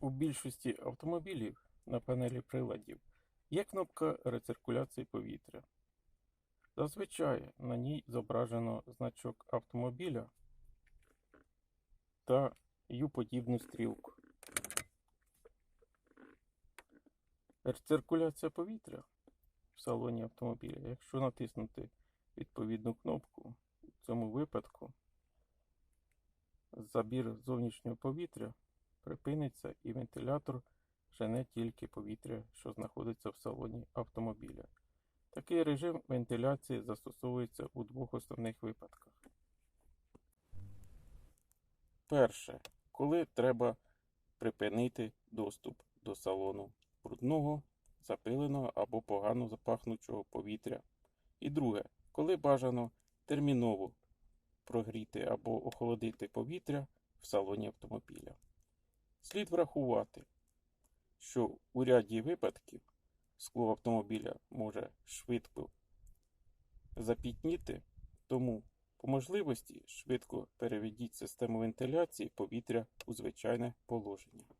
У більшості автомобілів на панелі приладів є кнопка рециркуляції повітря. Зазвичай на ній зображено значок автомобіля та U-подібну стрілку. Рециркуляція повітря в салоні автомобіля, якщо натиснути відповідну кнопку, в цьому випадку забір зовнішнього повітря припиниться і вентилятор жене тільки повітря, що знаходиться в салоні автомобіля. Такий режим вентиляції застосовується у двох основних випадках. Перше, коли треба припинити доступ до салону брудного, запиленого або погано запахнучого повітря. І друге, коли бажано терміново прогріти або охолодити повітря в салоні автомобіля. Слід врахувати, що у ряді випадків скло автомобіля може швидко запітніти, тому по можливості швидко переведіть систему вентиляції повітря у звичайне положення.